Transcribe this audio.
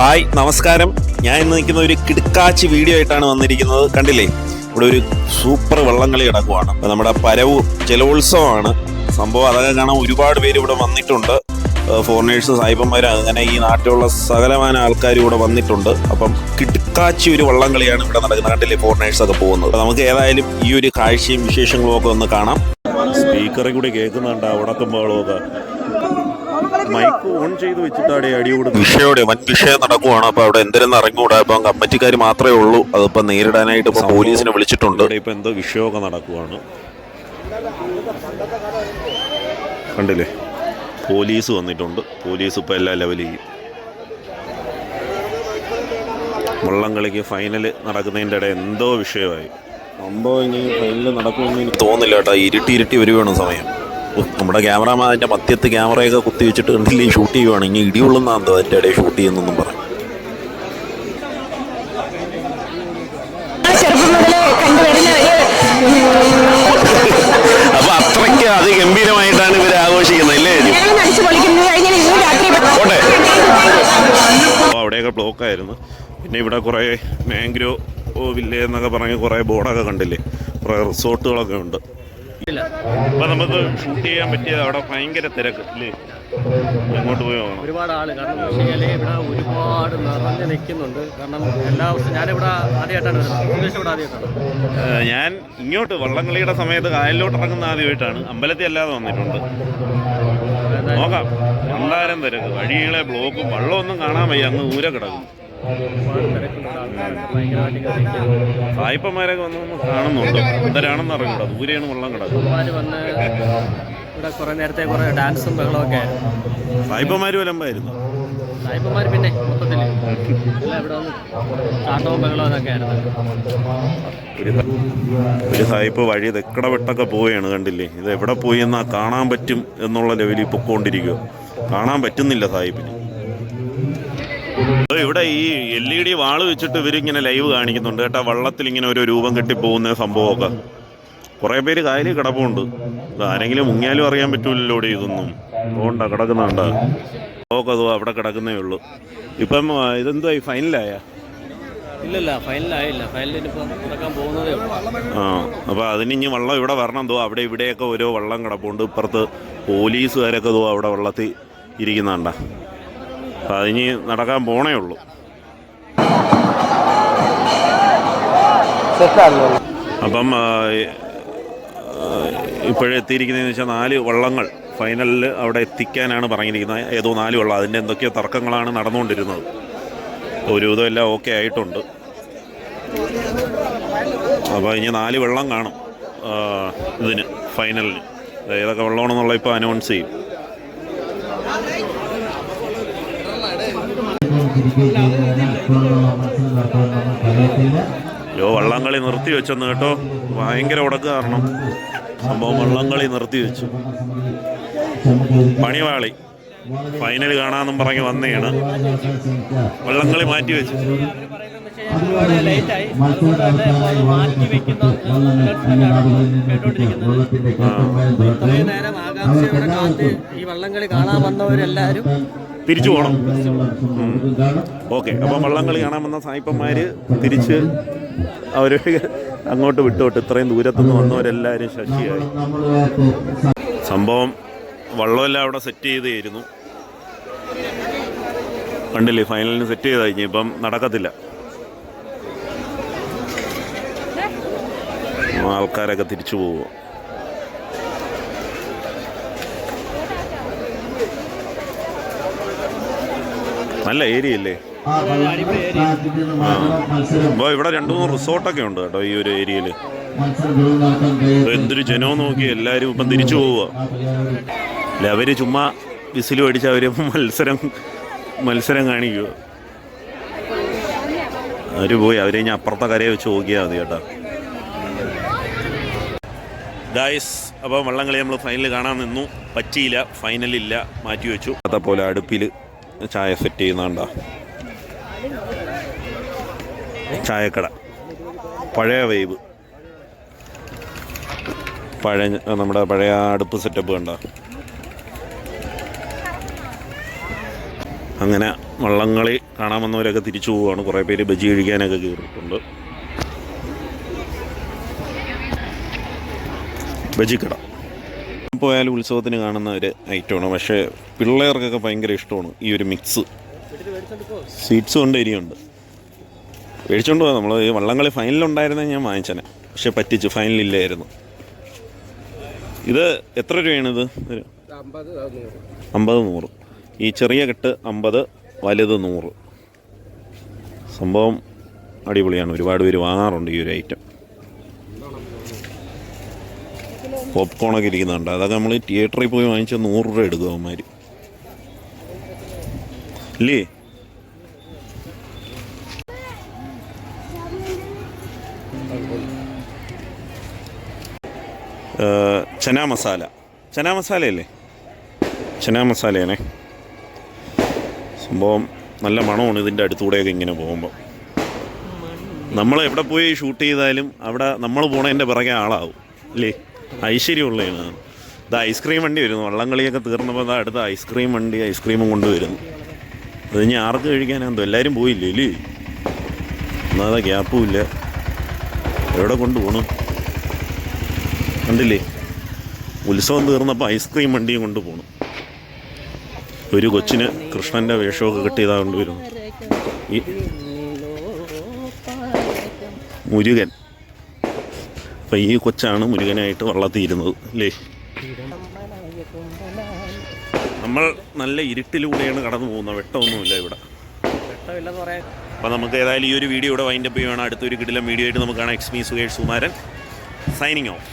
Hi നമസ്കാരം. ഞാൻ ഇന്ന് നിൽക്കുന്ന ഒരു കിടുക്കാച്ചി വീഡിയോ ആയിട്ടാണ് വന്നിരിക്കുന്നത്. കണ്ടില്ലേ? ഇവിടെ ഒരു സൂപ്പർ വള്ളംകളി കിടക്കുവാണ് നമ്മുടെ പരവ് ജലോത്സവമാണ്. സംഭവം അതൊക്കെ കാണാൻ ഒരുപാട് പേര് ഇവിടെ വന്നിട്ടുണ്ട്. ഫോറിനേഴ്സ് സായിപ്പന്മാർ അങ്ങനെ ഈ നാട്ടിലുള്ള സകലമാന ആൾക്കാർ ഇവിടെ വന്നിട്ടുണ്ട്. അപ്പം കിടുക്കാച്ചി ഒരു വള്ളംകളിയാണ് ഇവിടെ നടക്കുന്നത്. കണ്ടില്ലേ? ഫോറിനേഴ്സ് ഒക്കെ പോകുന്നത്. നമുക്ക് ഏതായാലും ഈ ഒരു കാഴ്ചയും വിശേഷങ്ങളും ഒക്കെ ഒന്ന് കാണാം. സ്പീക്കറിൽ കൂടി കേൾക്കുന്നുണ്ട് ഉടക്കുമ്പോഴൊക്കെ മൈക്ക് ഓൺ ചെയ്ത് വെച്ചിട്ടാടെ അടിയോട് വിഷയോടെ വൻ വിഷയം നടക്കുവാണ്. അപ്പൊ അവിടെ എന്തെങ്കിലും ഇറങ്ങിക്കൂടാ ഇപ്പൊ കമ്മിറ്റിക്കാർ മാത്രമേ ഉള്ളൂ. അതിപ്പോ നേരിടാനായിട്ട് ഇപ്പൊ പോലീസിനെ വിളിച്ചിട്ടുണ്ട്. ഇപ്പൊ എന്തോ വിഷയമൊക്കെ നടക്കുവാണ്. കണ്ടില്ലേ? പോലീസ് വന്നിട്ടുണ്ട്. പോലീസ് ഇപ്പൊ എല്ലാ ലെവൽ ചെയ്യും. വള്ളംകളിക്ക് ഫൈനൽ നടക്കുന്നതിന്റെ ഇടയിൽ എന്തോ വിഷയമായി. സംഭവം ഇനി ഫൈനൽ നടക്കുമെന്ന് എനിക്ക് തോന്നുന്നില്ല കേട്ടോ. ഇരുട്ടി ഇരുട്ടി വരുവാണ് സമയം. നമ്മുടെ ക്യാമറമാൻ അതിന്റെ മധ്യത്ത് ക്യാമറയൊക്കെ കുത്തി വെച്ചിട്ട് കണ്ടില്ലേ ഷൂട്ട് ചെയ്യുവാണ്. ഇനി ഇടിയുള്ളെന്നാന്തോ അതിന്റെ ഇടയിൽ ഷൂട്ട് ചെയ്യുന്നൊന്നും പറയും അപ്പൊ ഇവർ ആഘോഷിക്കുന്നത് അപ്പോൾ അവിടെയൊക്കെ ബ്ലോക്ക് ആയിരുന്നു പിന്നെ ഇവിടെ കുറേ മാംഗ്രോ വില്ലേ എന്നൊക്കെ പറഞ്ഞ് കുറേ ബോർഡൊക്കെ കണ്ടില്ലേ? കുറേ റിസോർട്ടുകളൊക്കെ ഉണ്ട്. അപ്പൊ നമുക്ക് ഷൂട്ട് ചെയ്യാൻ പറ്റിയത് അവിടെ ഭയങ്കര തിരക്ക് അല്ലേ എങ്ങോട്ട് പോയി പോകണം ഒരുപാട് ആൾ കാരണം ഇവിടെ ഒരുപാട് നിറഞ്ഞു നിൽക്കുന്നുണ്ട്. കാരണം എല്ലാ ദിവസവും ഞാനിവിടെ ആദ്യമായിട്ടാണ് വരുന്നത്. ഇവിടെ ആദ്യമായിട്ടാണ്. ഞാൻ ഇങ്ങോട്ട് വള്ളംകളിയുടെ സമയത്ത് കായലിലോട്ട് ഇറങ്ങുന്ന ആദ്യമായിട്ടാണ്. അമ്പലത്തിൽ അല്ലാതെ വന്നിട്ടുണ്ട്. നോക്കാം. എന്തായാലും തിരക്ക്. വഴികളെ ബ്ലോക്കും വള്ളമൊന്നും കാണാൻ വയ്യ. അങ്ങ് ഊര കിടക്കും. സായിപ്പന്മാരൊക്കെ വന്ന് കാണുന്നുണ്ട്. എന്തരാണെന്ന് അറിഞ്ഞൂടാ ദൂരെയാണ് വെള്ളം കിടക്കുന്നത്. ഇവിടെ കുറെ നേരത്തെ കുറേ ഡാൻസും ബഹളമൊക്കെ ആയിരുന്നു. സായിപ്പന്മാര് വലമ്പായിരുന്നു. സായിപ്പന്മാർ പിന്നെ മൊത്തത്തിൽ ഇവിടെ വന്ന് കാട്ടവും ബഹളവും ഒക്കെ ആയിരുന്നു. ഒരു സായിപ്പ് വഴി എക്കട വെട്ടൊക്കെ പോവുകയാണ് കണ്ടില്ലേ? ഇത് എവിടെ പോയി എന്നാ കാണാൻ പറ്റും എന്നുള്ള ലെവലിൽ പൊക്കോണ്ടിരിക്കുക കാണാൻ പറ്റുന്നില്ല സായിപ്പിന്. ഇവിടെ ഈ എൽ ഇ ഡി വാൾ വെച്ചിട്ട് ഇവരിങ്ങനെ ലൈവ് കാണിക്കുന്നുണ്ട് കേട്ടാ. വള്ളത്തിൽ ഇങ്ങനെ ഒരു രൂപം കെട്ടിപ്പോകുന്ന സംഭവമൊക്കെ. കുറേ പേര് കായലിൽ കിടപ്പുണ്ട്. ആരെങ്കിലും മുങ്ങിയാലും അറിയാൻ പറ്റൂലല്ലോ ഇതൊന്നും. പോണ്ട കിടക്കുന്നുണ്ട്. ഓക്കെ അതോ അവിടെ കിടക്കുന്നേ ഉള്ളൂ. ഇപ്പം ഇതെന്തോ ഈ ഫൈനലായ? ഇല്ലല്ല ഫൈനലായില്ല. പോകുന്നതേ ആ അപ്പോൾ അതിന് ഇനി വള്ളം ഇവിടെ വരണം. തോ അവിടെ ഇവിടെയൊക്കെ ഓരോ വള്ളം കിടപ്പുണ്ട്. ഇപ്പുറത്ത് പോലീസുകാരൊക്കെ തോ അവിടെ വള്ളത്തിൽ ഇരിക്കുന്നുണ്ട. അപ്പം അതിന് നടക്കാൻ പോണേ ഉള്ളൂ. അപ്പം ഇപ്പോഴെത്തിയിരിക്കുന്നതെന്ന് വെച്ചാൽ നാല് വള്ളങ്ങൾ ഫൈനലിൽ അവിടെ എത്തിക്കാനാണ് പറഞ്ഞിരിക്കുന്നത്. ഏതോ നാല് വള്ളം. അതിന്റെ എന്തൊക്കെയോ തർക്കങ്ങളാണ് നടന്നുകൊണ്ടിരുന്നത്. ഒരുവിധം എല്ലാം ഓക്കെ ആയിട്ടുണ്ട്. അപ്പോൾ ഇനി നാല് വെള്ളം കാണും ഇതിന് ഫൈനലിന്. ഏതൊക്കെ വെള്ളമാണെന്നുള്ള ഇപ്പോൾ അനൗൺസ് ചെയ്യും. യോ വള്ളംകളി നിർത്തി വെച്ചെന്ന് കേട്ടോ. ഭയങ്കര ഉടക്ക് കാരണം. സംഭവം വള്ളംകളി നിർത്തി വെച്ചു. പണിവാളി ഫൈനൽ കാണാന്നും പറഞ്ഞ് വന്നതാണ് വള്ളംകളി മാറ്റി വെച്ചു. ഇത്രയും നേരം ആകാംക്ഷയോടെ കാത്ത് ഈ വള്ളംകളി കാണാൻ വന്നവരെല്ലാവരും തിരിച്ചു പോകണം ഓക്കെ അപ്പം വള്ളംകളി കാണാൻ വന്ന സായിപ്പന്മാർ തിരിച്ച് അവർ അങ്ങോട്ട് വിട്ടോട്ട് ഇത്രയും ദൂരത്തുനിന്ന് വന്നവരെല്ലാവരും ശശിയായി. സംഭവം വള്ളമെല്ലാം അവിടെ സെറ്റ് ചെയ്തായിരുന്നു. കണ്ടില്ലേ ഫൈനലിന് സെറ്റ് ചെയ്ത് കഴിഞ്ഞു ഇപ്പം നടക്കത്തില്ല. ആൾക്കാരൊക്കെ തിരിച്ചു പോവുക. നല്ല ഏരിയ അല്ലേ അപ്പോൾ ഇവിടെ രണ്ട് മൂന്ന് റിസോർട്ടൊക്കെ ഉണ്ട് കേട്ടോ ഈ ഒരു ഏരിയയിൽ എന്തൊരു ജനവും നോക്കി എല്ലാവരും ഇപ്പം തിരിച്ചു പോവുക അല്ല അവർ ചുമ്മാ വിസിൽ അടിച്ച് അവർ മത്സരം മത്സരം കാണിക്കുക അവർ പോയി അവരെ ഇനി അപ്പുറത്തെ കരയെ വെച്ച് നോക്കിയാൽ മതി കേട്ടോ. ഗായ്സ് അപ്പോൾ വള്ളംകളി നമ്മൾ ഫൈനൽ കാണാൻ നിന്നു. പറ്റിയില്ല ഫൈനലില്ല മാറ്റി വെച്ചു. അതേപോലെ അടുപ്പിൽ ചായ സെറ്റ് ചെയ്യുന്നുണ്ടോ ചായക്കട. പഴയ വൈബ് പഴയ നമ്മുടെ പഴയ അടുപ്പ് സെറ്റപ്പ് കണ്ടോ. അങ്ങനെ വള്ളംകളി കാണാൻ വന്നവരൊക്കെ തിരിച്ചു പോവുകയാണ്. കുറേ പേര് ബജി കഴിക്കാനൊക്കെ കയറിയിട്ടുണ്ട് ബജിക്കട. പോയാലും ഉത്സവത്തിന് കാണുന്ന ഒരു ഐറ്റമാണ്. പക്ഷേ പിള്ളേർക്കൊക്കെ ഭയങ്കര ഇഷ്ടമാണ് ഈ ഒരു മിക്സ് സ്വീറ്റ്സും ഉണ്ട് ഇരിയുണ്ട്. മേടിച്ചോണ്ട് പോകാം നമ്മൾ ഈ വള്ളംകളി ഫൈനലുണ്ടായിരുന്നെ ഞാൻ വാങ്ങിച്ചനെ. പക്ഷെ പറ്റിച്ചു ഫൈനലില്ലായിരുന്നു ഇത് എത്ര രൂപയാണ് രൂപയാണിത് ഒരു അമ്പത് നൂറ്. ഈ ചെറിയ കെട്ട് അമ്പത് വലുത് നൂറ്. സംഭവം അടിപൊളിയാണ്. ഒരുപാട് പേര് വാങ്ങാറുണ്ട് ഈ ഒരു ഐറ്റം പോപ്കോണൊക്കെ ഇരിക്കുന്നുണ്ട്. അതൊക്കെ നമ്മൾ തിയേറ്ററിൽ പോയി വാങ്ങിച്ച നൂറ് രൂപ എടുക്കും അവന്മാർ ഇല്ലേ? ചന മസാല. ചന മസാലയല്ലേ? ചന മസാലയാണേ. സംഭവം നല്ല മണമാണ് ഇതിന്റെ അടുത്തൂടെയൊക്കെ ഇങ്ങനെ പോകുമ്പോൾ നമ്മൾ എവിടെ പോയി ഷൂട്ട് ചെയ്താലും അവിടെ നമ്മൾ പോണതിന്റെ പിറകെ ആളാവും. അല്ലേ ഐശ്വര്യമുള്ളതാണ് ഇത് ഐസ്ക്രീം വണ്ടി വരുന്നു. വള്ളംകളിയൊക്കെ തീർന്നപ്പോൾ അതാ അടുത്ത ഐസ്ക്രീം വണ്ടി ഐസ്ക്രീമും കൊണ്ടുവരുന്നു അത് ഇനി ആർക്ക് കഴിക്കാനാന്തോ എല്ലാവരും പോയില്ലേ ഇല്ലേ? ഒന്നാതെ ഗ്യാപ്പും ഇല്ല. എവിടെ കൊണ്ടുപോകണം കണ്ടില്ലേ? ഉത്സവം തീർന്നപ്പോൾ ഐസ്ക്രീം വണ്ടിയും കൊണ്ടുപോകണം ഒരു കൊച്ചിന് കൃഷ്ണന്റെ വേഷമൊക്കെ കെട്ടിയതാ കൊണ്ടുവരുന്നു മുരുകൻ. അപ്പം ഈ കൊച്ചാണ് മുരുകനായിട്ട് വള്ളത്തിൽ ഇരുന്നത് അല്ലേ? നമ്മൾ നല്ല ഇരുട്ടിലൂടെയാണ് കടന്നു പോകുന്നത്. വെട്ടമൊന്നുമില്ല ഇവിടെ. അപ്പൊ നമുക്ക് ഏതായാലും ഈ ഒരു വീഡിയോ ഇവിടെ വൈൻഡപ്പ് ചെയ്യുകയാണ് അടുത്തൊരു കിടിലം വീഡിയോ ആയിട്ട് നമുക്ക് കാണാം. എക്സ്മീ സുകേഷ് സുമാരൻ സൈനിങ് ഓഫ്